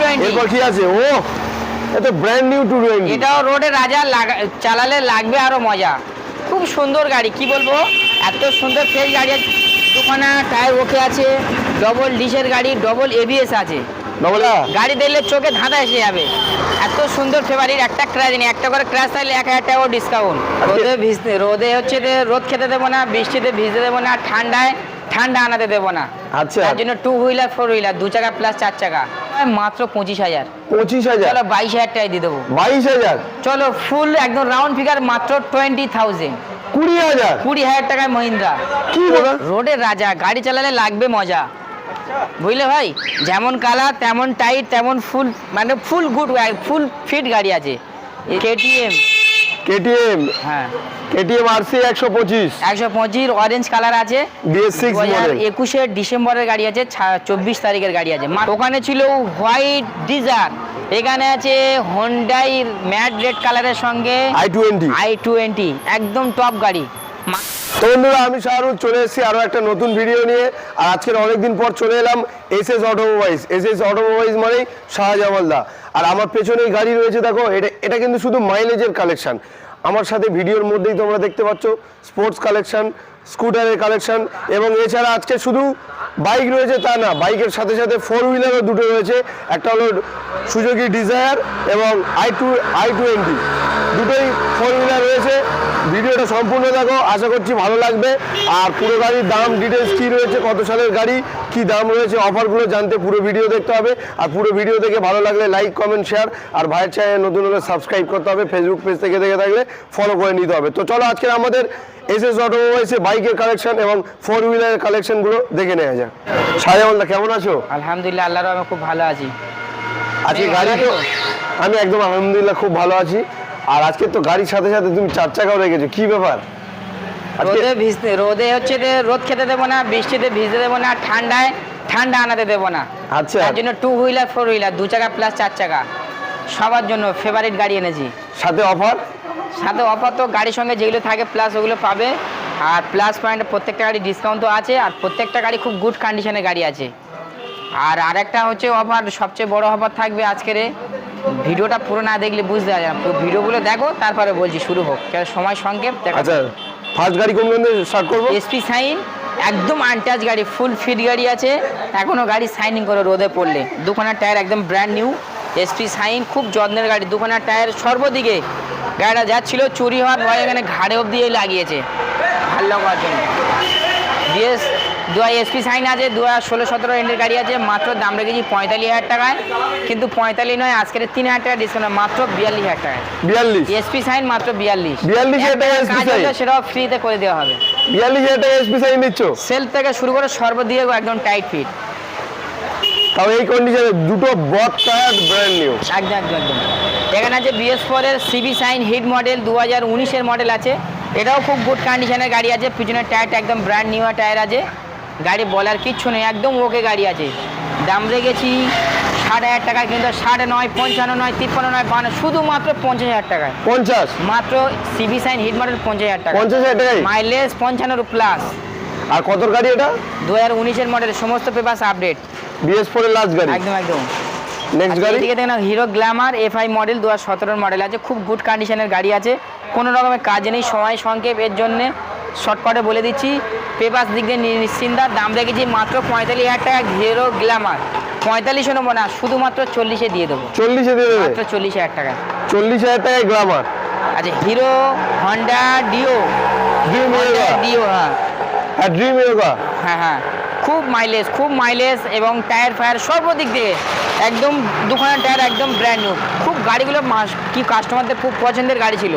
220 এরপর কি আছে? ও এটা ব্র্যান্ড নিউ টু টোয়েন্টি এটাও রোডে রাজা চালালে লাগবে আরও মজা। খুব সুন্দর গাড়ি কি বলব? এত সুন্দর ফ্রেশ গাড়ি দুখানা টায়ার ওকে আছে ডবল ডিশের গাড়ি ডবল এবিএস আছে। গাড়ি দেখলে চোখে ধাঁধা এসে যাবে। এত সুন্দর ফেভারিট একটা ক্র্যাশ নেই। একটা করে ক্র্যাশ থাকলে এক হাজার টাকা ডিসকাউন্ট রোদে ভিজতে রোদে হচ্ছে যে রোদ খেতে দেবো না বৃষ্টিতে ভিজতে দেবো না ঠান্ডায় ঠান্ডা আনাতে দেবো না। আচ্ছা। তার জন্য টু হুইলার ফোর হুইলার দু চাকা প্লাস চার চাকা। মাত্র পঁচিশ হাজার। পঁচিশ হাজার? চলো বাইশ হাজার টাকায় দিয়ে দেবো। বাইশ হাজার? চলো ফুল একদম রাউন্ড ফিগার মাত্র টোয়েন্টি থাউজেন্ড কুড়ি হাজার? কুড়ি হাজার টাকায় মহিন্দ্রা। কি রোডের রাজা গাড়ি চালালে লাগবে মজা। বুঝলে ভাই? যেমন কালার তেমন টাইট তেমন ফুল মানে ফুল গুড ফুল ফিট গাড়ি আছে। কেটিএম কেটিএম হ্যাঁ। কেটিএম আরসি একশো পঁচিশ। একশো পঁচিশ অরেঞ্জ কালার আছে। বিএস সিক্স মডেল একুশের ডিসেম্বরের গাড়ি আছে চব্বিশ তারিখের গাড়ি আছে। ওখানে ছিল হোয়াইট ডিজার। এখানে আছে হন্ডাই ম্যাট রেড কালারের সঙ্গে আই টোয়েন্টি আই টোয়েন্টি একদম টপ গাড়ি। তো বন্ধুরা, আমি শাহরুখ, চলে এসেছি আরও একটা নতুন ভিডিও নিয়ে। আর আজকের অনেকদিন পর চলে এলাম S S automobiles S S automobiles মানেই শাহজামালদা আর আমার পেছনেই গাড়ি রয়েছে, দেখো, এটা এটা কিন্তু শুধু মাইলেজের কালেকশান আমার সাথে ভিডিওর মধ্যেই তোমরা দেখতে পাচ্ছ স্পোর্টস কালেকশন স্কুটারের কালেকশন এবং এছাড়া আজকে শুধু বাইক রয়েছে তা না, বাইকের সাথে সাথে ফোর হুইলারও দুটো রয়েছে। একটা হলো সুজুকি ডিজায়ার এবং আই টু আই টোয়েন্টি দুটোই ফোর হুইলার রয়েছে। ভিডিওটা সম্পূর্ণ দেখো, আশা করছি ভালো লাগবে। আর পুরো গাড়ির দাম ডিটেলস কী রয়েছে, কত সালের গাড়ি, কি দাম রয়েছে অফারগুলো জানতে পুরো ভিডিও দেখতে হবে। আর পুরো ভিডিও দেখে ভালো লাগলে লাইক কমেন্ট শেয়ার আর ভাইয়ের চ্যানেল নতুন হলে সাবস্ক্রাইব করতে হবে ফেসবুক পেজ থেকে দেখে থাকলে ফলো করে নিতে হবে। তো চলো আজকে আমাদের এস এস অটোমোবাইলসে বাইকের কালেকশন এবং ফোর হুইলারের কালেকশনগুলো দেখে নেওয়া যাক। সাজামলদা কেমন আছো? আলহামদুলিল্লাহ আল্লাহর আমি খুব ভালো আছি। আজকে গাড়ি তো? আমি একদম আলহামদুলিল্লাহ খুব ভালো আছি। আর আজকে তো গাড়ির সাথে সাথে তুমি চার চাকাও রেখেছো কি ব্যাপার? রোদে ভিজতে রোদে হচ্ছে যে রোদ খেতে দেবো না বৃষ্টিতে ভিজতে দেবো না ঠান্ডায় ঠান্ডা আনাতে দেবো না। আচ্ছা। তার জন্য টু হুইলার ফোর হুইলার দু চাকা প্লাস চার চাকা। সবার জন্য ফেভারিট গাড়ি এনেছি। সাথে অফার সাথে অফার তো গাড়ির সঙ্গে যেগুলো থাকে প্লাস ওগুলো পাবে। আর প্লাস পয়েন্ট প্রত্যেকটা গাড়ি ডিসকাউন্ট তো আছে আর প্রত্যেকটা গাড়ি খুব গুড কন্ডিশনের গাড়ি আছে। আর আরেকটা হচ্ছে অফার সবচেয়ে বড় অফার থাকবে আজকের ভিডিওটা পুরো না দেখলে বুঝতে পারবে না ভিডিওগুলো দেখো তারপরে বলছি শুরু হোক। কেন সময় সংক্ষেপ দেখো। আচ্ছা ফার্স্ট গাড়ি কোন স্টার্ট করব? এসপি সাইন একদম আনটাচ গাড়ি ফুল ফিট গাড়ি আছে। এখনও গাড়ি সাইনিং করে রোদে পড়লে। দুখানা টায়ার একদম ব্র্যান্ড নিউ এসপি সাইন খুব যত্নের গাড়ি দুখানা টায়ার সর্বদিকে গাড়িটা যাচ্ছিল চুরি হওয়ার ভয় এখানে ঘাড়ে অব্দি লাগিয়েছে। ভালো করার জন্য। বিএস দু এসপি সাইন আছে দু হাজার ষোলো সতেরো এন্ডের গাড়ি আছে মাত্র দাম রেখেছি পঁয়তাল্লিশ হাজার টাকায়। কিন্তু পঁয়তাল্লিশ নয় আজকের তিন হাজার টাকা ডিসকাউন্ট মাত্র বিয়াল্লিশ হাজার টাকায়। বিয়াল্লিশ? এসপি সাইন মাত্র বিয়াল্লিশ। 42 হাজার টাকা SP কাজ sign? হলে সেটাও ফ্রিতে করে দেওয়া হবে। বিয়াল্লিশ হাজার টাকা এসপি সাইন দিচ্ছ? সেল থেকে শুরু করে সর্বদিকে একদম টাইট ফিট তাও এই কন্ডিশনে দুটো বট টায়ার ব্র্যান্ড নিউ একদম একদম একদম। এখানে আছে বিএস ফোর এর সিবি সাইন হিট মডেল দু হাজার উনিশের মডেল আছে। এটাও খুব গুড কন্ডিশনের গাড়ি আছে। পিছনের টায়ারটা একদম ব্র্যান্ড নিউ টায়ার আছে। গাড়ি বলার কিচ্ছু নেই একদম ওকে গাড়ি আছে। দাম রেখেছি ষাট হাজার টাকা কিন্তু ষাট নয় পঞ্চান্ন নয় তিপ্পান্ন নয় বান্ন শুধুমাত্র পঞ্চাশ হাজার টাকায়। পঞ্চাশ? মাত্র সিবি সাইন হিট মডেল পঞ্চাশ হাজার টাকা পঞ্চাশ হাজার টাকাই মাইলেজ পঞ্চান্নর প্লাস আর কত গাড়ি এটা? দু হাজার উনিশের মডেল সমস্ত পেপার আপডেট বিএস ফোর এর লাস্ট গাড়ি? একদম একদম। নেক্সট গাড়ি? এদিকে দেখেন Hero Glamour F I model দু হাজার মডেল আছে খুব গুড কন্ডিশনের গাড়ি আছে কোনো রকমের কাজ নেই সময় সংক্ষেপ এর জন্যে শর্টকাটে বলে দিচ্ছি পেপাস দিক দিয়ে নি- নিশ্চিন্তা দাম রেখেছি মাত্র পঁয়তাল্লিশ হাজার টাকা হিরো গ্ল্যামার পঁয়তাল্লিশও নেব না শুধুমাত্র চল্লিশে দিয়ে দেবো। চল্লিশে দিয়ে দেবে? মাত্র চল্লিশ হাজার টাকা। চল্লিশ হাজার টাকায় গ্রামার আচ্ছা হিরো হন্ডা ডিও ডিও হ্যাঁ। ড্রিম হ্যাঁ হ্যাঁ। খুব মাইলেজ খুব মাইলেজ এবং টায়ার ফায়ার সর্বদিক দিয়ে একদম দুখানা টায়ার একদম ব্র্যান্ড নিউ খুব গাড়িগুলো কি কাস্টমারদের খুব পছন্দের গাড়ি ছিল।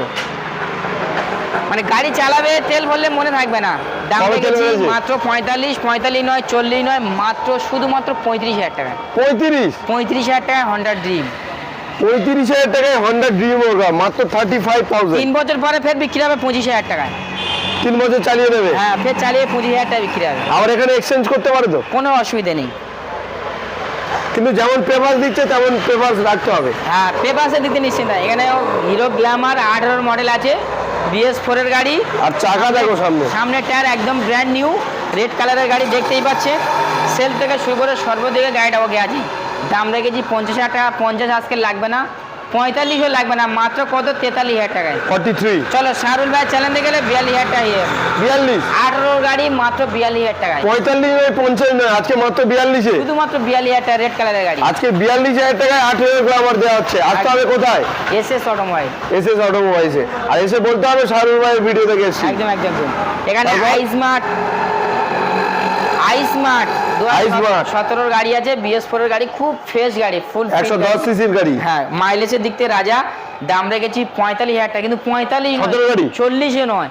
মানে গাড়ি চালাবে তেল ভরলে মনে থাকবে না। দাম রেখেছি মাত্র পঁয়তাল্লিশ পঁয়তাল্লিশ নয় চল্লিশ নয় মাত্র শুধুমাত্র পঁয়ত্রিশ হাজার টাকা। পঁয়ত্রিশ? পঁয়ত্রিশ হাজার টাকা হন্ডা ড্রিম পঁয়ত্রিশ হাজার টাকায় হন্ডা ড্রিম মাত্র থার্টি ফাইভ থাউজেন্ড তিন বছর পরে ফের বিক্রি হবে পঁচিশ হাজার টাকায়। তিন বছর চালিয়ে দেবে? হ্যাঁ ফের চালিয়ে পঁচিশ হাজার টাকা বিক্রি হবে। আবার এখানে এক্সচেঞ্জ করতে পারে তো? কোনো অসুবিধা নেই। কিন্তু যেমন পেপার দিচ্ছে তেমন পেপার রাখতে হবে। হ্যাঁ পেপাসে দিতে নিশ্চিন্ত। এখানে হিরো গ্ল্যামার আঠারোর মডেল আছে বিএস ফোরের গাড়ি। আর চাকা দেখো সামনে। সামনে টায়ার একদম ব্র্যান্ড নিউ রেড কালারের গাড়ি দেখতেই পাচ্ছে। সেল থেকে শুরু করে সর্বদিকে গাড়িটা ওকে আছে। দাম রেখেছি পঞ্চাশ হাজার টাকা পঞ্চাশ আজকে লাগবে না। পঁয়তাল্লিশও লাগবে না মাত্র কত? তেতাল্লিশ হাজার টাকায়। ফর্টি থ্রি চলো শাহরুল ভাই চ্যালেঞ্জে গেলে বিয়াল্লিশ হাজার টাকা ইয়ে। বিয়াল্লিশ। আঠারোর গাড়ি মাত্র বিয়াল্লিশ হাজার টাকায়। পঁয়তাল্লিশ নয় পঞ্চাশ নয় আজকে মাত্র বিয়াল্লিশে। শুধুমাত্র বিয়াল্লিশ হাজার টাকা রেড কালারের গাড়ি। আজকে বিয়াল্লিশ হাজার টাকায় আঠেরো গ্রামার দেওয়া হচ্ছে। আসতে হবে কোথায়? S S automobile S S অটোমোবাইলসে আর এসে বলতে হবে শাহরুখ ভাইয়ের ভিডিও দেখে এসছি। একদম একদম। এখানে তারপর? আই সতেরোর গাড়ি আছে বিএস ফোর এর গাড়ি খুব ফ্রেশ গাড়ি ফুল একশো দশ সিসির গাড়ি। হ্যাঁ মাইলেজের দিক থেকে রাজা দাম রেখেছি পঁয়তাল্লিশ হাজার টাকা কিন্তু পঁয়তাল্লিশ চল্লিশে নয়।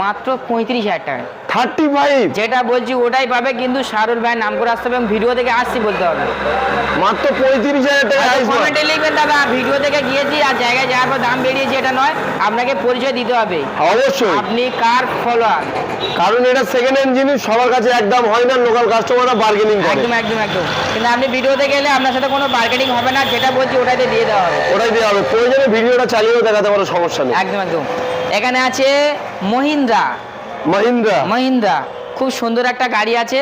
মাত্র পঁয়ত্রিশ হাজার টাকা। থার্টি ফাইভ যেটা বলছি ওটাই পাবে কিন্তু শাহরুল ভাই নাম করে আসতে হবে ভিডিও থেকে আসছি বলতে হবে। মাত্র পঁয়ত্রিশ হাজার টাকা কমেন্টে লিখবেন দাদা ভিডিও থেকে গিয়েছি আর জায়গায় যাওয়ার পর দাম বেরিয়েছে এটা নয় আপনাকে পরিচয় দিতে হবে। অবশ্যই। আপনি কার ফলোয়ার কারণ এটা সেকেন্ড হ্যান্ড জিনিস সবার কাছে একদম হয় না লোকাল কাস্টমাররা বার্গেনিং করে। একদম একদম একদম। কিন্তু আপনি ভিডিও ভিডিওতে গেলে আপনার সাথে কোনো বার্গেনিং হবে না যেটা বলছি ওটাতে দিয়ে দেওয়া হবে। ওটাই দেওয়া হবে। প্রয়োজনে ভিডিওটা চালিয়েও দেখাতে পারো সমস্যা নেই। একদম একদম। এখানে আছে মহিন্দ্রা। মাহিন্দ্রা। মহিন্দ্রা খুব সুন্দর একটা গাড়ি আছে।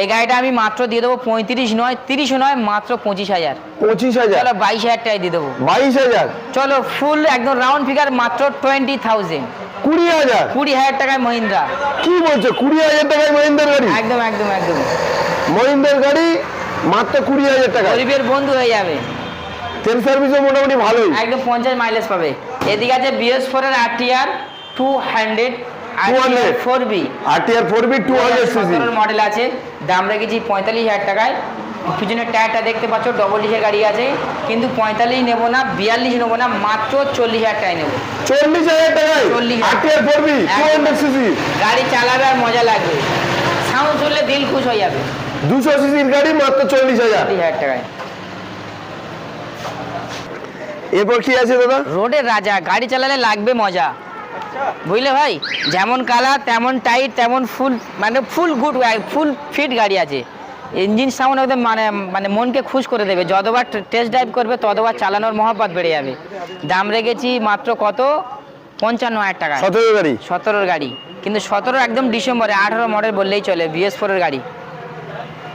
এই গাড়িটা আমি মাত্র দিয়ে দেবো পঁয়ত্রিশ নয় তিরিশ নয় মাত্র পঁচিশ হাজার। পঁচিশ হাজার। চলো বাইশ হাজার টাকায় দিয়ে দেবো। বাইশ হাজার। চলো ফুল একদম রাউন্ড ফিগার মাত্র টোয়েন্টি থাউজেন্ড। কুড়ি হাজার। কুড়ি হাজার টাকায় মহিন্দ্রা। কি বলছো? কুড়ি হাজার টাকায় মহিন্দ্রার গাড়ি? একদম একদম একদম। মহিন্দ্রার গাড়ি মাত্র কুড়ি হাজার টাকা গরিবের বন্ধু হয়ে যাবে। তেল সার্ভিসও মোটামুটি ভালোই। একদম পঞ্চাশ মাইলেজ পাবে। এদিকে আছে বিএস ফোর এর RTR two hundred 200 four V RTR four V two hundred CC model আছে। দাম রেখেছি পঁয়তাল্লিশ হাজার টাকায়। পিছনের টায়ারটা দেখতে পাচ্ছ ডবল ডিসের গাড়ি আছে। কিন্তু পঁয়তাল্লিশ নেব না বিয়াল্লিশ নেব না মাত্র চল্লিশ হাজার টাকায় নেব। চল্লিশ হাজার টাকায়? 40,000 ফোর বি টু হান্ড্রেড গাড়ি চালাবে আর মজা লাগবে। সাউন্ড শুনলে দিল খুশ হয়ে যাবে। দুশো সিসির গাড়ি মাত্র চল্লিশ হাজার টাকায়। এরপর কি আছে দাদা? রোডের রাজা গাড়ি চালালে লাগবে মজা। বুঝলে ভাই? যেমন কালার তেমন টাইট তেমন ফুল মানে ফুল গুড ফুল ফিট গাড়ি আছে। ইঞ্জিন সাউন্ড একদম মানে মানে মনকে খুশ করে দেবে। যতবার টেস্ট ড্রাইভ করবে ততবার চালানোর মহব্বত বেড়ে যাবে। দাম রেখেছি মাত্র কত? পঞ্চান্ন হাজার টাকা। সতেরো গাড়ি? সতেরোর গাড়ি। কিন্তু সতেরো একদম ডিসেম্বরে আঠেরো মডেল বললেই চলে বিএস ফোরের গাড়ি।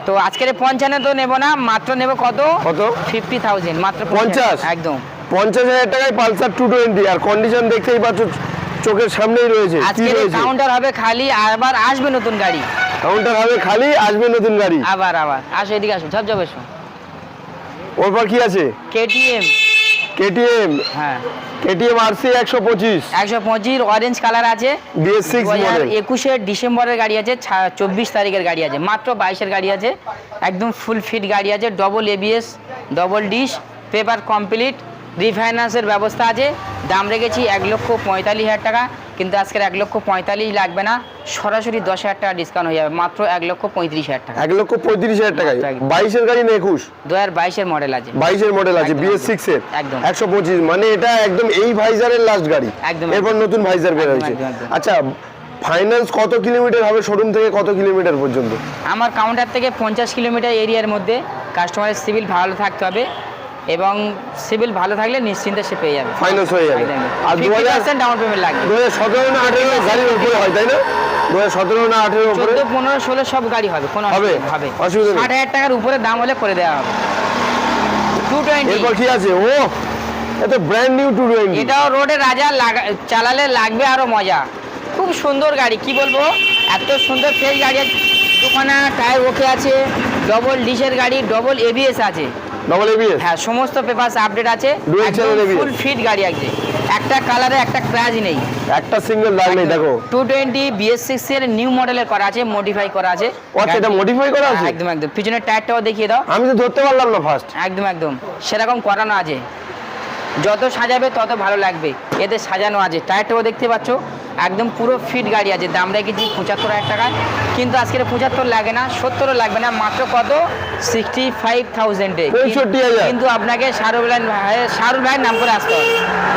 তো আজকের পঞ্চান্ন তো নেব না মাত্র নেব কত? কত? ফিফটি থাউজেন্ড মাত্র 50? একদম। পঞ্চাশ হাজার টাকায় পালসার টু টোয়েন্টি আর কন্ডিশন দেখতেই পাচ্ছ চোখের সামনেই রয়েছে আজকে কাউন্টার হবে খালি আবার আসবে নতুন গাড়ি। কাউন্টার হবে খালি আসবে নতুন গাড়ি। আবার আবার। আসো এদিকে আসো ঝপঝপ এসো। ওরপর কি আছে? কেটিএম কেটিএম হ্যাঁ। কেটিএম আরসি একশো পঁচিশ। একশো পঁচিশ অরেঞ্জ কালার আছে। বিএস সিক্স দু হাজার মডেল একুশের ডিসেম্বরের গাড়ি আছে ছা- চব্বিশ তারিখের গাড়ি আছে মাত্র বাইশের গাড়ি আছে। একদম ফুল ফিট গাড়ি আছে double ABS double disc paper complete রিফাইন্যান্সের ব্যবস্থা আছে। দাম রেখেছি এক লক্ষ পঁয়তাল্লিশ হাজার টাকা কিন্তু আজকের এক লক্ষ পঁয়তাল্লিশ লাগবে না। সরাসরি দশ হাজার টাকা ডিসকাউন্ট হয়ে যাবে মাত্র এক লক্ষ পঁয়ত্রিশ হাজার টাকা। এক লক্ষ পঁয়ত্রিশ হাজার টাকায়। একদম। বাইশের গাড়ি না একুশ? দু হাজার বাইশের মডেল আছে। বাইশের মডেল আছে বিএস। সিক্স এর। একদম। একশো পঁচিশ মানে এটা একদম এই ভাইজারের লাস্ট গাড়ি। একদম, এরপর নতুন ভাইজার বের হয়েছে। আচ্ছা ফাইন্যান্স কত কিলোমিটার হবে শোরুম থেকে কত কিলোমিটার পর্যন্ত? আমার কাউন্টার থেকে পঞ্চাশ কিলোমিটার এরিয়ার মধ্যে কাস্টমারের সিভিল ভালো থাকতে হবে। এবং সিভিল ভালো থাকলে নিশ্চিন্তে সে পেয়ে যাবে। ফাইন্যান্স হয়ে যাবে। আর দু হাজার পার্সেন্ট ডাউন পেমেন্ট লাগবে। দু হাজার সতেরো না আঠেরো গাড়ির উপরে হয় তাই না? দু হাজার সতেরো না আঠেরো উপরে? চোদ্দ পনেরো ষোলো সব গাড়ি হবে কোনো হবে? হবে। অসুবিধা নেই। ষাট হাজার টাকার উপরে দাম হলে করে দেওয়া হবে। টু টোয়েন্টি এরপর কি আছে? ও এত ব্র্যান্ড নিউ টু টোয়েন্টি এটাও রোডে রাজা চালালে লাগবে আরও মজা। খুব সুন্দর গাড়ি কি বলব? এত সুন্দর ফ্রেশ গাড়ি দুখানা টায়ার ওকে আছে ডবল ডিশের গাড়ি ডবল এবিএস আছে। ডবল এবিএস হ্যাঁ সমস্ত পেপারস আপডেট আছে। ABS ফুল ফিট গাড়ি আছে একটা কালারে একটা ক্র্যাশ নেই। একটা সিঙ্গেল দাগ নেই দেখো। টু টোয়েন্টি বিএস সিক্স এর নিউ মডেলের করা আছে মডিফাই করা আছে। আচ্ছা এটা মডিফাই করা আছে? একদম একদম। পিছনের টায়ারটাও দেখিয়ে দাও। আমি তো ধরতে পারলাম না ফার্স্ট একদম একদম। সেরকম করানো আছে। যত সাজাবে তত ভালো লাগবে। এতে সাজানো আছে। টায়ারটাও দেখতে পাচ্ছ। একদম পুরো ফিট গাড়ি আছে। দাম রেখেছি পঁচাত্তর হাজার টাকায়। কিন্তু আজকের পঁচাত্তর লাগে না সত্তরও লাগবে না। মাত্র কত? সিক্সটি ফাইভ থাউজেন্ডে 65,000 কিন্তু আপনাকে শাহরুখ ভাই শাহরুখ ভাইয়ের নাম করে আসতে হবে।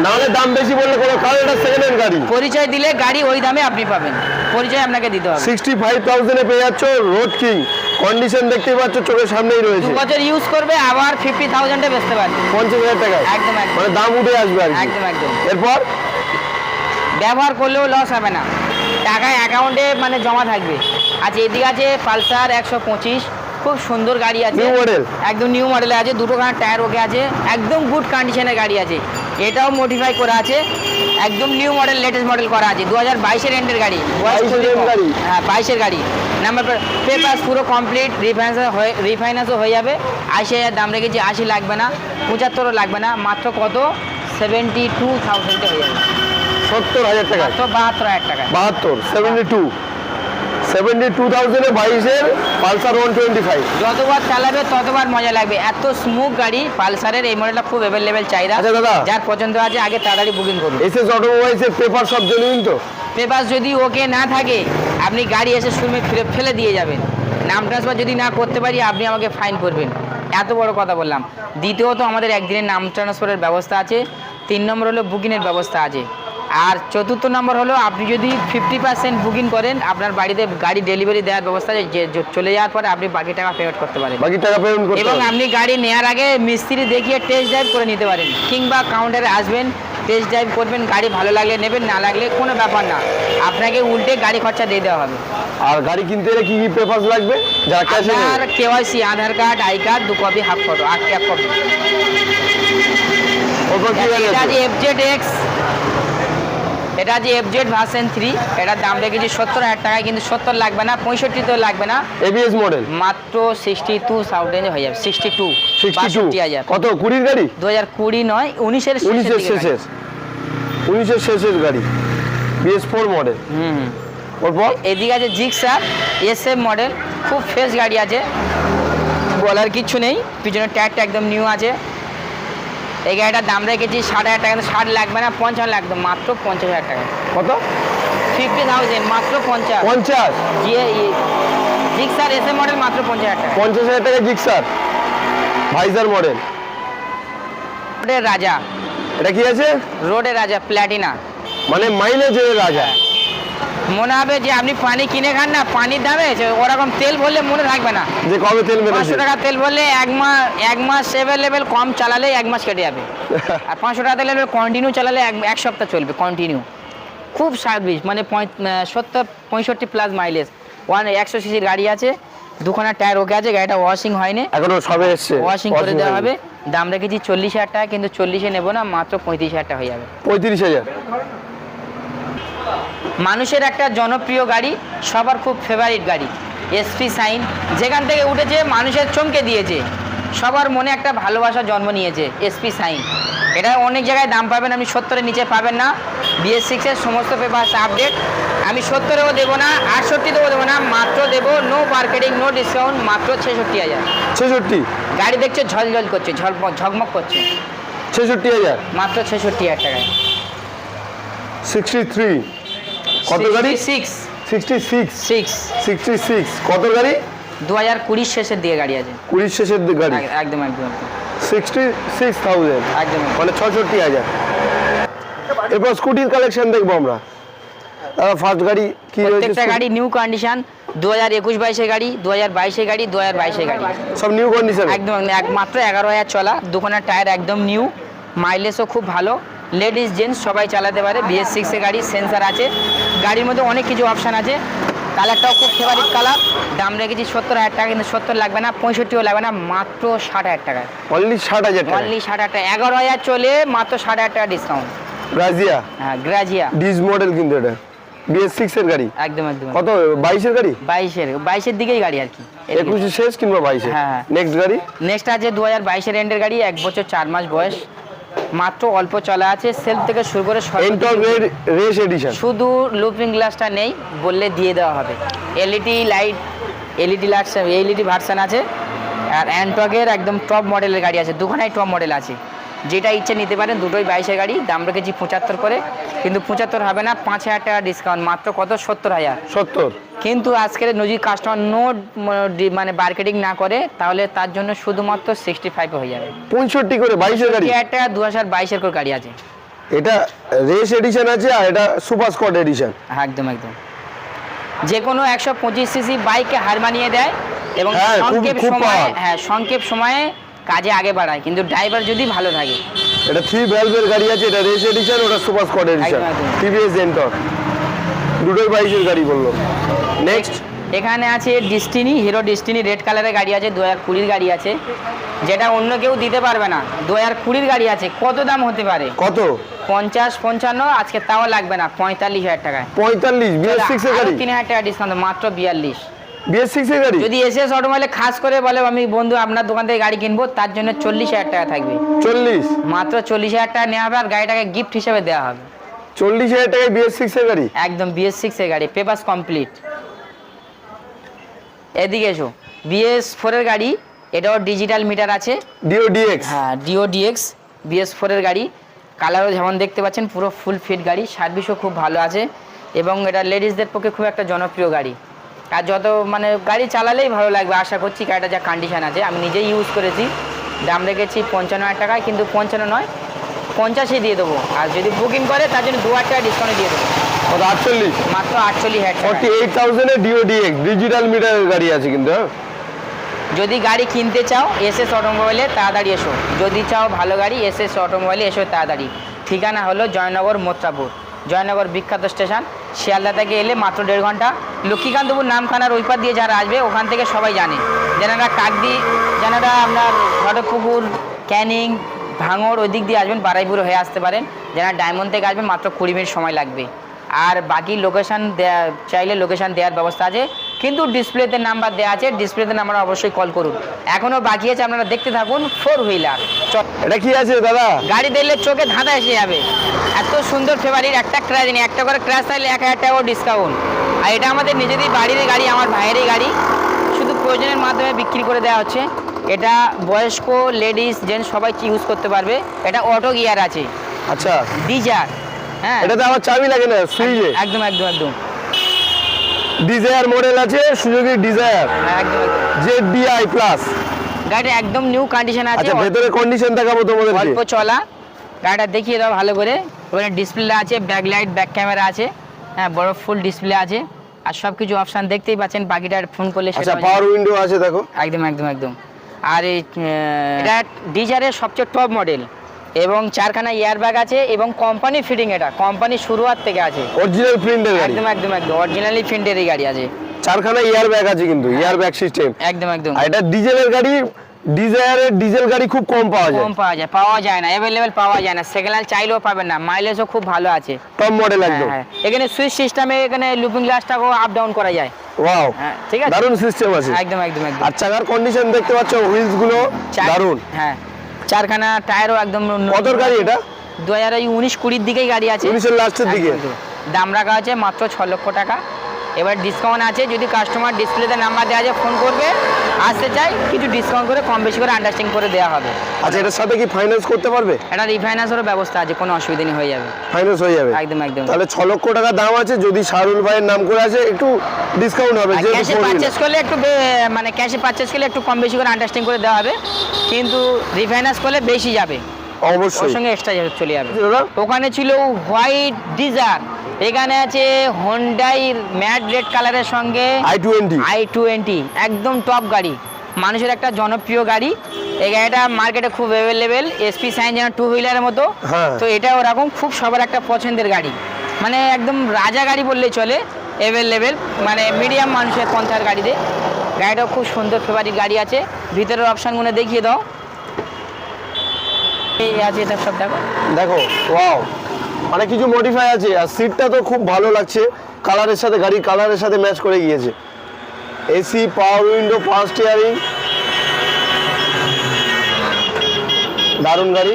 না হলে দাম বেশি বললে কোনো কারণ এটা সেকেন্ড হ্যান্ড গাড়ি। পরিচয় দিলে গাড়ি ওই দামে আপনি পাবেন। পরিচয় আপনাকে দিতে হবে। সিক্সটি ফাইভ থাউজেন্ডে পেয়ে যাচ্ছ রোড কিং কন্ডিশন দেখতেই পাচ্ছ চোখের সামনেই রয়েছে। বছর ইউজ করবে আবার ফিফটি থাউজেন্ডে বেচতে পারবে। পঞ্চাশ হাজার টাকায় একদম একদম। মানে দাম উঠে আসবে আর একদম একদম। এরপর? ব্যবহার করলেও লস হবে না। টাকা অ্যাকাউন্টে মানে জমা থাকবে। আচ্ছা এদিকে আছে পালসার একশো পঁচিশ। খুব সুন্দর গাড়ি আছে। New model? একদম নিউ মডেলে আছে দুটো খানা টায়ার ওকে আছে একদম গুড কন্ডিশনের গাড়ি আছে। এটাও মডিফাই করা আছে একদম নিউ মডেল লেটেস্ট মডেল করা আছে। দু হাজার বাইশের এন্ডের গাড়ি বয়স 22 এর গাড়ি? হ্যাঁ বাইশের গাড়ি। নাম্বার পেপার পুরো কমপ্লিট রিফাইন্স হয়ে রিফাইন্যান্সও হয়ে যাবে। আশি হাজার দাম রেখেছি আশি লাগবে না পঁচাত্তরও লাগবে না মাত্র কত? সেভেন্টি টু থাউজেন্ডে হয়ে যাবে। সত্তর হাজার টাকা। তো বাহাত্তর হাজার টাকা। বাহাত্তর সেভেন্টি টু সেভেন্টি টু থাউজেন্ডে বাইশের পালসার ওয়ান টোয়েন্টি ফাইভ। যতবার চালাবে ততবার মজা লাগবে। এত স্মুথ গাড়ি পালসারের এই মডেলটা খুব অ্যাভেলেবেল চাহিদা। আচ্ছা দাদা। যার পছন্দ আছে আগে তাড়াতাড়ি বুকিং করুন। এস অটোমোবাইলসের পেপার সব জেনুইন তো? পেপার যদি ওকে না থাকে আপনি গাড়ি এসে শোরুমে ফিরে ফেলে দিয়ে যাবেন। নাম ট্রান্সফার যদি না করতে পারি আপনি আমাকে ফাইন করবেন। এত বড় কথা বললাম। দ্বিতীয়ত আমাদের একদিনের নাম ট্রান্সফারের ব্যবস্থা আছে। তিন নম্বর হলো বুকিংয়ের ব্যবস্থা আছে। আর চতুর্থ নম্বর হলো আপনি যদি ফিফটি পার্সেন্ট বুকিং করেন আপনার বাড়িতে গাড়ি ডেলিভারি দেওয়ার ব্যবস্থা চলে যাওয়ার পরে আপনি বাকি টাকা পেমেন্ট করতে পারেন। বাকি টাকা পেমেন্ট করতে এবং আপনি গাড়ি নেওয়ার আগে মিস্ত্রি দেখিয়ে টেস্ট ড্রাইভ করে নিতে পারেন কিংবা কাউন্টারে আসবেন টেস্ট ড্রাইভ করবেন গাড়ি ভালো লাগলে নেবেন না লাগলে কোনো ব্যাপার না। আপনাকে উল্টে গাড়ি খরচা দিয়ে দেওয়া হবে। আর গাড়ি কিনতে গেলে কি কি পেপার লাগবে? যারা ক্যাশে আপনার KYC Aadhaar card I card দু কপি হাফ ফটো আর এক কপি ওপর কি আছে। এফজেড এক্স এটা যে এফজেড ভার্সন থ্রি এটার দাম রেখেছি সত্তর হাজার টাকায় কিন্তু সত্তর লাগবে না পঁয়ষট্টি তো লাগবে না। এবিএস মডেল মাত্র সিক্সটি টু হয়ে যাবে সিক্সটি টু সিক্সটি হাজার। কত কুড়ির গাড়ি? দু হাজার কুড়ি নয় উনিশের উনিশের শেষের। উনিশের শেষের গাড়ি। বিএস ফোর মডেল হুম। ওরপর এদিকে আছে জিক্সার এস এম মডেল খুব ফ্রেশ গাড়ি আছে। বলার কিচ্ছু নেই পিছনের টায়ারটা একদম নিউ আছে। এই গাড়িটার দাম রেখেছি ষাট হাজার টাকা ষাট লাগবে না পঞ্চান্ন লাগবে মাত্র পঞ্চাশ হাজার টাকা। কত? ফিফটি থাউজেন্ড মাত্র পঞ্চাশ। পঞ্চাশ? জিক্সার এস মডেল মাত্র পঞ্চাশ হাজার টাকা। পঞ্চাশ হাজার টাকা জিক্সার? ভাইজার মডেল রোডের রাজা। এটা কি আছে? রোডের রাজা প্ল্যাটিনা মানে মাইলেজের রাজা। মনে হবে যে আপনি পানি কিনে খান না পানির দামে ওরকম তেল ভরলে মনে থাকবে না। যে কবে তেল পাঁচশো টাকা তেল ভরলে এক মাস এক মাস অ্যাভেলেবেল কম চালালে এক মাস কেটে যাবে। আর পাঁচশো টাকা তেল কন্টিনিউ চালালে এক সপ্তাহ চলবে কন্টিনিউ খুব সার্ভিস মানে সত্তর পঁয়ষট্টি প্লাস মাইলেজ ওয়ান একশো সিসির গাড়ি আছে দুখানা টায়ার ওকে আছে গাড়িটা ওয়াশিং হয়নি। এখনও সবে এসছে। ওয়াশিং করে দেওয়া হবে। দাম রেখেছি চল্লিশ হাজার টাকা কিন্তু চল্লিশে নেব না মাত্র পঁয়ত্রিশ হাজার টাকা হয়ে যাবে। পঁয়ত্রিশ হাজার? মানুষের একটা জনপ্রিয় গাড়ি সবার খুব ফেভারিট গাড়ি এসপি সাইন যেখান থেকে উঠেছে মানুষের চমকে দিয়েছে সবার মনে একটা ভালোবাসা জন্ম নিয়েছে এসপি সাইন এটা অনেক জায়গায় দাম পাবেন আপনি সত্তরের নিচে পাবেন না। বিএস সিক্সের সমস্ত পেপারস আপডেট আমি সত্তরেও দেবো না আটষট্টিতেও দেবো না মাত্র দেবো নো মার্কেটিং নো ডিসকাউন্ট মাত্র ছেষট্টি হাজার। ছেষট্টি? গাড়ি দেখছে ঝলঝল করছে ঝকমক করছে। ছেষট্টি হাজার? মাত্র ছেষট্টি হাজার টাকায়। সিক্সটি থ্রি কত গাড়ি? Six sixty six six sixty six কত গাড়ি? দু হাজার কুড়ির শেষের দিকে গাড়ি আছে। কুড়ির শেষের দিকে গাড়ি? একদম একদম সিক্সটি সিক্স থাউজেন্ড একদম মানে ছষট্টি হাজার। এরপর স্কুটির কালেকশন দেখব আমরা। ফার্স্ট গাড়ি কি রয়েছে? প্রত্যেকটা গাড়ি নিউ কন্ডিশন দু হাজার একুশ বাইশের গাড়ি দু হাজার বাইশের গাড়ি দু হাজার বাইশের গাড়ি। সব নিউ কন্ডিশন একদম এক মাত্র এগারো হাজার চলা। দুখানা টায়ার একদম নিউ মাইলেজও খুব ভালো। লেডিস জেন্টস সবাই চালাতে পারে বিএস সিক্সের গাড়ি সেন্সার আছে। গাড়ির মধ্যে অনেক কিছু অপশান আছে। কালারটাও খুব ফেভারিট কালার দাম রেখেছি সত্তর হাজার টাকা কিন্তু সত্তর লাগবে না পঁয়ষট্টিও লাগবে না মাত্র ষাট হাজার টাকা। অনলি ষাট হাজার অনলি ষাট হাজার টাকা। এগারো হাজার চলে মাত্র ষাট হাজার টাকা ডিসকাউন্ট গ্রাজিয়া হ্যাঁ গ্রাজিয়া ডিস মডেল কিন্তু এটা। বিএস সিক্স এর গাড়ি? একদম একদম। কত? বাইশের গাড়ি? বাইশের বাইশের দিকেই গাড়ি আর কি। একুশে শেষ কিংবা বাইশে? হ্যাঁ, হ্যাঁ। নেক্সট গাড়ি? নেক্সট আছে দু হাজার বাইশের এন্ডের গাড়ি এক বছর চার মাস বয়স। মাত্র অল্প চলা আছে। সেলফ থেকে শুরু করে রেস এডিশন শুধু লুপিং গ্লাসটা নেই বললে দিয়ে দেওয়া হবে। LED light LED light LED version আছে। আর অ্যান্টকের একদম টপ মডেলের গাড়ি আছে। দুখানায় টপ মডেল আছে। যেটা ইচ্ছে নিতে পারেন দুটোই বাইশের গাড়ি দাম রেখেছি পঁচাত্তর করে। কিন্তু পঁচাত্তর হবে না পাঁচ হাজার টাকা ডিসকাউন্ট মাত্র কত? সত্তর হাজার। সত্তর। কিন্তু আজকের যদি কাস্টমার নো মানে মার্কেটিং না করে তাহলে তার জন্য শুধুমাত্র সিক্সটি ফাইভ হয়ে যাবে। পঁয়ষট্টি করে বাইশের গাড়ি? একটা দু হাজার বাইশের করে গাড়ি আছে। এটা রেস এডিশন আছে আর এটা সুপার স্কট এডিশন হ্যাঁ একদম একদম। যে কোনো একশো পঁচিশ সিসি বাইককে হার মানিয়ে দেয় এবং হ্যাঁ, সংক্ষেপ সময়ে হ্যাঁ সংক্ষেপ সময়ে কাজে আগে বাড়ায় কিন্তু ড্রাইভার যদি ভালো থাকে। এটা থ্রি ভ্যালভের গাড়ি আছে এটা রেস এডিশন ওটা super Squad edition. TVS Ntorq দুটোই বাইশের গাড়ি বলল। নেক্সট এখানে আছে ডিস্টিনি হিরো ডিস্টিনি রেড কালারের গাড়ি আছে দু হাজার কুড়ির গাড়ি আছে। যেটা অন্য কেউ দিতে পারবে না। দু হাজার কুড়ির গাড়ি আছে কত দাম হতে পারে? কত? পঞ্চাশ পঞ্চান্ন আজকে তাও লাগবে না পঁয়তাল্লিশ হাজার টাকায়। পঁয়তাল্লিশ তিন হাজার টাকা ডিসকাউন্ট মাত্র বিয়াল্লিশ। বিএস সিক্স এর গাড়ি? যদি এস এস অটোমোবাইলে খাস করে বলে আমি বন্ধু আপনার দোকান থেকে গাড়ি কিনবো তার জন্য চল্লিশ হাজার টাকা থাকবে। চল্লিশ? মাত্র চল্লিশ হাজার টাকা নেওয়া হবে আর গাড়িটাকে গিফট হিসেবে দেওয়া হবে। চল্লিশ হাজার টাকায় বিএস সিক্স এর গাড়ি? একদম বিএস সিক্স এর গাড়ি পেপার্স কমপ্লিট এদিকে এসো। বিএস ফোরের গাড়ি এটাও ডিজিটাল মিটার আছে। ডিও ডিএক্স হ্যাঁ ডিও ডিএক্স বিএস ফোরের গাড়ি। কালারও যেমন দেখতে পাচ্ছেন পুরো ফুল ফিট গাড়ি সার্ভিসও খুব ভালো আছে। এবং এটা লেডিসদের পক্ষে খুব একটা জনপ্রিয় গাড়ি। আর যত মানে গাড়ি চালালেই ভালো লাগবে। আশা করছি গাড়িটা যা কন্ডিশন আছে। আমি নিজেই ইউজ করেছি। দাম রেখেছি পঞ্চান্ন হাজার টাকায় কিন্তু পঞ্চান্ন নয় পঞ্চাশই দিয়ে দেবো। আর যদি বুকিং করে তার জন্য দু হাজার টাকা ডিসকাউন্ট দিয়ে দেবো। আটচল্লিশ? মাত্র আটচল্লিশ হাজার ফর্টি এইট থাউজেন্ডের ডিজিটাল মিটারের গাড়ি আছে কিন্তু হ্যাঁ? যদি গাড়ি কিনতে চাও এস এস অটোমোবাইলে তাড়াতাড়ি এসো। যদি চাও ভালো গাড়ি এস এস অটোমোবাইলে এসো তাড়াতাড়ি। ঠিকানা হলো জয়নগর মোত্রাপুর। জয়নগর বিখ্যাত স্টেশন। শিয়ালদা থেকে এলে মাত্র দেড় ঘণ্টা। লক্ষ্মীকান্তপুর নামখানার ওই পার দিয়ে যারা আসবে, ওখান থেকে সবাই জানে। যেনারা কাকদি যেনারা আপনার ঘটকপুকুর, ক্যানিং, ভাঙর ওই দিক দিয়ে আসবেন, বারাইপুর হয়ে আসতে পারেন। যারা ডায়মন্ড থেকে আসবেন মাত্র কুড়ি মিনিট সময় লাগবে। আর বাকি লোকেশান চাইলে লোকেশান দেওয়ার ব্যবস্থা আছে। কিন্তু ডিসপ্লেতে নাম্বার দেওয়া আছে ডিসপ্লেতে নাম্বার অবশ্যই কল করুন। এখনও বাকি আছে আপনারা দেখতে থাকুন ফোর হুইলার এটা কি আছে দাদা? গাড়ি দেখলে চোখে ধাঁধা এসে যাবে। এত সুন্দর ফেভারির একটা ক্র্যাশ নেই। একটা করে ক্র্যাশ থাকলে এক হাজার টাকাও ডিসকাউন্ট আর এটা আমাদের নিজেদের বাড়িরই গাড়ি আমার ভাইয়েরই গাড়ি। শুধু প্রয়োজনের মাধ্যমে বিক্রি করে দেওয়া হচ্ছে। এটা বয়স্ক লেডিস জেন্টস সবাই ইউজ করতে পারবে। এটা অটো গিয়ার আছে। আচ্ছা। ডিজার হ্যাঁ। এটাতে আমার চাবি লাগে না সুইচে একদম একদম একদম। ডিজায়ার মডেল আছে Suzuki Dzire Z DI plus গাড়িটা একদম নিউ কন্ডিশন আছে। আচ্ছা ভেতরে কন্ডিশন দেখাবো তোমাদেরকে। অল্প চলা। গাড়িটা দেখিয়ে দাও ভালো করে। ওখানে ডিসপ্লে আছে ব্যাক লাইট ব্যাক ক্যামেরা আছে। হ্যাঁ বড় ফুল ডিসপ্লে আছে। আর সব কিছু অপশান দেখতেই পাচ্ছেন বাকিটা ফোন করলে আচ্ছা সেটা পাওয়ার উইন্ডো আছে দেখো। একদম একদম একদম। আর এই এটা ডিজারের সবচেয়ে টপ মডেল এবং চারখানা এয়ার ব্যাগ আছে এবং কোম্পানি ফিটিং এটা। কোম্পানি শুরুয়াত থেকে আছে। অরিজিনাল প্রিন্টের গাড়ি? একদম একদম একদম। অরিজিনালি ফিন্টেরই গাড়ি আছে। চারখানা ইয়ার ব্যাগ আছে কিন্তু ইয়ার ব্যাগ সিস্টেম একদম একদম। আর এটা ডিজেলের গাড়ি ডিজায়ারের ডিজেল গাড়ি খুব কম পাওয়া যায়। কম পাওয়া যায় পাওয়া যায় না অ্যাভেলেবেল পাওয়া যায় না। সেকেন্ড হ্যান্ড চাইলেও পাবেন না মাইলেজও খুব ভালো আছে। টপ মডেল হ্যাঁ, একদম। হ্যাঁ। এখানে সুইচ সিস্টেমে এখানে লুপিং গ্লাসটাকেও আপ ডাউন করা যায়। ওয়াও হ্যাঁ ঠিক আছে? দারুণ সিস্টেম আছে। একদম একদম একদম। আর চাকার কন্ডিশন দেখতে পাচ্ছ হুইলসগুলো দারুণ। হ্যাঁ। চারখানা টায়ারও একদম কতর গাড়ি এটা? দু হাজার উনিশ কুড়ির দিকেই গাড়ি আছে। উনিশের লাস্টের দিকে। দাম রাখা আছে মাত্র ছ লক্ষ টাকা। এবার ডিসকাউন্ট আছে যদি কাস্টমার ডিসপ্লেতে নাম্বার দেওয়া যায় ফোন করবে আসতে চাই কিছু ডিসকাউন্ট করে কম বেশি করে আন্ডারস্ট্যান্ডিং করে দেওয়া হবে। আচ্ছা এটার সাথে কি ফাইন্যান্স করতে পারবে? একটা রিফাইন্যান্সেরও ব্যবস্থা আছে কোনো অসুবিধা নেই হয়ে যাবে। ফাইন্যান্স হয়ে যাবে? একদম একদম। তাহলে ছ লক্ষ টাকা দাম আছে যদি শাহরুল ভাইয়ের নাম করে আছে একটু ডিসকাউন্ট হবে ক্যাশে পারচেস করলে একটু মানে ক্যাশে পারচেস করলে একটু কম বেশি করে আন্ডারস্ট্যান্ডিং করে দেওয়া হবে কিন্তু রিফাইন্যান্স করলে বেশি যাবে। অবশ্যই। সঙ্গে এক্সট্রা চলে যাবে। দাদা। ওখানে ছিল হোয়াইট ডিজার এখানে আছে হন্ডাই ম্যাট রেড কালারের সঙ্গে আই টোয়েন্টি আই টোয়েন্টি একদম টপ গাড়ি। মানুষের একটা জনপ্রিয় গাড়ি। এই গাড়িটা মার্কেটে খুব অ্যাভেলেবেল এসপি সাইন যেন টু হুইলারের মতো। হ্যাঁ। তো এটা ওরকম খুব সবার একটা পছন্দের গাড়ি। মানে একদম রাজা গাড়ি বললেই চলে অ্যাভেলেবেল মানে মিডিয়াম মানুষের পন্থার গাড়িতে। গাড়িটাও খুব সুন্দর ফেভারিট গাড়ি আছে। ভিতরের অপশানগুলো দেখিয়ে দাও। এই আছে এটা সব দেখো। দেখো ওয়াও অনেক কিছু মডিফাই আছে, আর সিটটা তো খুব ভালো লাগছে। কালারের সাথে, গাড়ির কালারের সাথে ম্যাচ করে গিয়েছে। AC power window power steering দারুণ গাড়ি।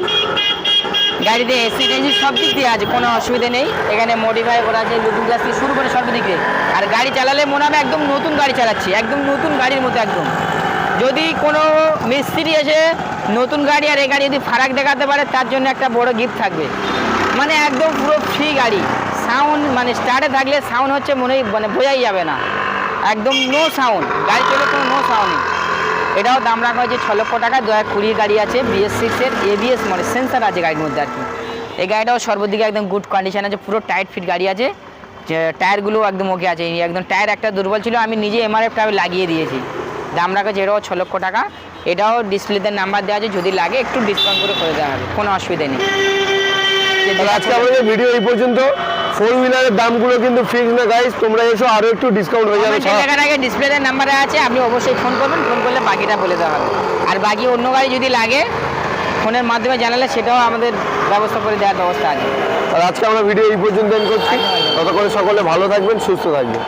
গাড়িতে এসি টেসি সব দিক দিয়ে আছে, কোনো অসুবিধা নেই। এখানে মডিফাই করা আছে লুকিং গ্লাস থেকে শুরু করে সব দিক আর গাড়ি চালালে মনে হবে একদম নতুন গাড়ি চালাচ্ছি, একদম নতুন গাড়ির মতো একদম। যদি কোনো মিস্ত্রি এসে নতুন গাড়ি আর এই গাড়ি যদি ফারাক দেখাতে পারে, তার জন্য একটা বড় গিফট থাকবে। মানে একদম পুরো ফ্রি গাড়ি। সাউন্ড মানে স্টার্টে থাকলে সাউন্ড হচ্ছে মনে মানে বোঝাই যাবে না। একদম নো সাউন্ড গাড়ি চলে কোনো নো সাউন্ড এটাও দাম রাখা হয়েছে ছ লক্ষ টাকা। দু হাজার কুড়ির গাড়ি আছে বিএস সিক্সের এবিএস মানে সেন্সার আছে গাড়ির মধ্যে আর কি। এই গাড়িটাও সর্বদিকে একদম গুড কন্ডিশন আছে, পুরো টাইট ফিট গাড়ি আছে। যে টায়ারগুলো একদম ওকে আছে। একদম টায়ার একটা দুর্বল ছিল, আমি নিজে এমআরএফ আমি লাগিয়ে দিয়েছি। দাম রাখা হয়েছে এটাও ছ লক্ষ টাকা। এটাও ডিসপ্লেতে নাম্বার দেওয়া আছে, যদি লাগে একটু ডিসকাউন্ট করে করে দেওয়া হবে, কোনো অসুবিধা নেই। আজকে আমাদের ভিডিও এই পর্যন্ত। ফোর হুইলারের দামগুলো কিন্তু ফিক্স না গাইস তোমরা এসো আরও একটু ডিসকাউন্ট হয়ে যাবে। লেখার আগে ডিসপ্লেতে নাম্বারে আছে আপনি অবশ্যই ফোন করবেন। ফোন করলে বাকিটা বলে দেওয়া হবে। আর বাকি অন্য গাড়ি যদি লাগে ফোনের মাধ্যমে জানালে সেটাও আমাদের ব্যবস্থা করে দেওয়ার ব্যবস্থা আছে। আর আজকে আমরা ভিডিও এই পর্যন্ত করছি। ততক্ষণে সকলে ভালো থাকবেন সুস্থ থাকবেন।